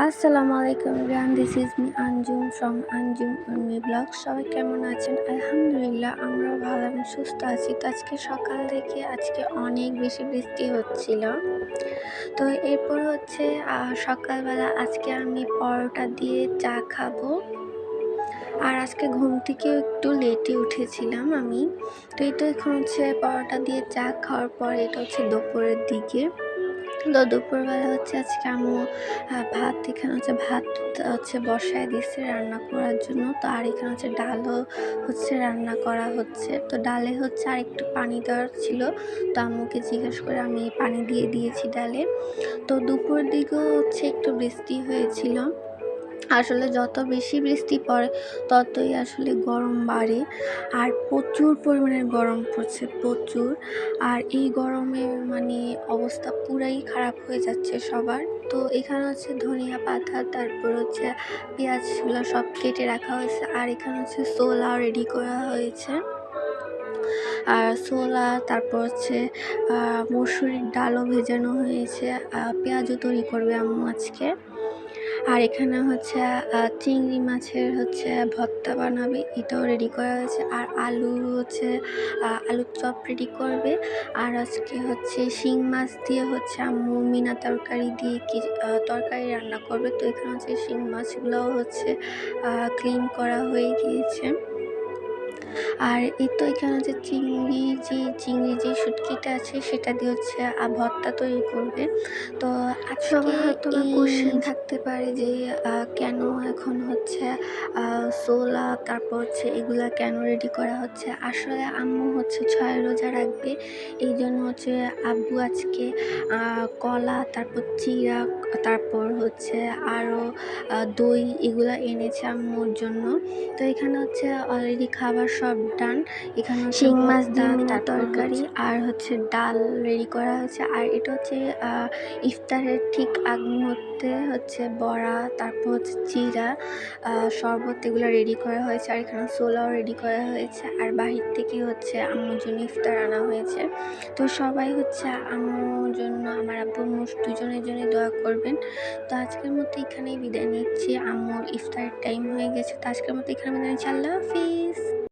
আসসালামু আলাইকুম everyone this is me Anjum from Anjum Urmi blog সবাই কেমন আছেন? আলহামদুলিল্লাহ, আমরাও ভালো আমি সুস্থ আছি। তো আজকে সকাল থেকে আজকে অনেক বেশি বৃষ্টি হচ্ছিল। তো এরপর হচ্ছে সকালবেলা আজকে আমি পরোটা দিয়ে চা খাব। আর আজকে ঘুম থেকে একটু লেটে উঠেছিলাম আমি। তো তো এখন হচ্ছে পরোটা দিয়ে চা খাওয়ার পর, এটা হচ্ছে দুপুরের দিকে। তো দুপুরবেলা হচ্ছে আজকে আম্মু ভাত, এখানে হচ্ছে ভাত, হচ্ছে বসায় দিচ্ছে রান্না করার জন্য। তো আর এখানে হচ্ছে ডালও হচ্ছে রান্না করা হচ্ছে। তো ডালে হচ্ছে আর একটু পানি দেওয়ার ছিল। তো আম্মুকে জিজ্ঞেস করে আমি পানি দিয়ে দিয়েছি ডালে। তো দুপুর দিকেও হচ্ছে একটু বৃষ্টি হয়েছিল। আসলে যত বেশি বৃষ্টি পড়ে, ততই আসলে গরম বাড়ে। আর প্রচুর পরিমাণে গরম পড়ছে, প্রচুর। আর এই গরমে মানে অবস্থা পুরাই খারাপ হয়ে যাচ্ছে সবার। তো এখানে হচ্ছে ধনিয়া পাতা, তারপর হচ্ছে পেঁয়াজগুলো সব কেটে রাখা হয়েছে। আর এখানে হচ্ছে সোলাও রেডি করা হয়েছে। আর ছোলা, তারপর হচ্ছে মসুরির ডালও ভেজানো হয়েছে। পেঁয়াজও তৈরি করবে আম্মু আজকে। আর এখানে হচ্ছে চিংড়ি মাছের হচ্ছে ভর্তা বানাবে, এটাও রেডি করা হয়েছে। আর আলু হচ্ছে আলুর চপ রেডি করবে। আর আজকে হচ্ছে শিং মাছ দিয়ে হচ্ছে আম্মু মিনা তরকারি দিয়ে কি তরকারি রান্না করবে। তো এখানে হচ্ছে শিং মাছগুলোও হচ্ছে ক্লিন করা হয়ে গিয়েছে। আর এই তো এখানে যে চিংড়ি যে চিংড়ি যে শুটকিটা আছে সেটা দিয়ে হচ্ছে ভর্তা তৈরি করবে। তো আজকে হয়তো কোশ্চেন থাকতে পারে যে কেন এখন তারপর হচ্ছে এগুলা কেন রেডি করা হচ্ছে? আসলে আম্মু হচ্ছে ছয় রোজা রাখবে। এই জন্য হচ্ছে আব্বু আজকে কলা তারপর চিরা তারপর হচ্ছে আরও দই এগুলা এনেছে আম্মুর জন্য। তো এখানে হচ্ছে অলরেডি খাবার সব ডান এখানে শিং মাছ মিনা তরকারি আর হচ্ছে ডাল রেডি করা হয়েছে। আর এটা হচ্ছে ইফতারের ঠিক আগ মুহূর্তে হচ্ছে বড়া তারপর হচ্ছে চিরা শরবত এগুলো রেডি করা হয়েছে আর এখানে সোলাও রেডি করা হয়েছে আর বাহির থেকে হচ্ছে আম্মুর জন্য ইফতার আনা হয়েছে। তো সবাই হচ্ছে আম্মুর জন্য আমার আব্বু, আম্মু দুজনের জন্য দোয়া করবেন। তো আজকের মতো এখানেই বিদায় নিচ্ছি। আম্মুর ইফতারের টাইম হয়ে গেছে। তো আজকের মতো এখানে বিদায় নিচ্ছি। আল্লাহ হাফিজ।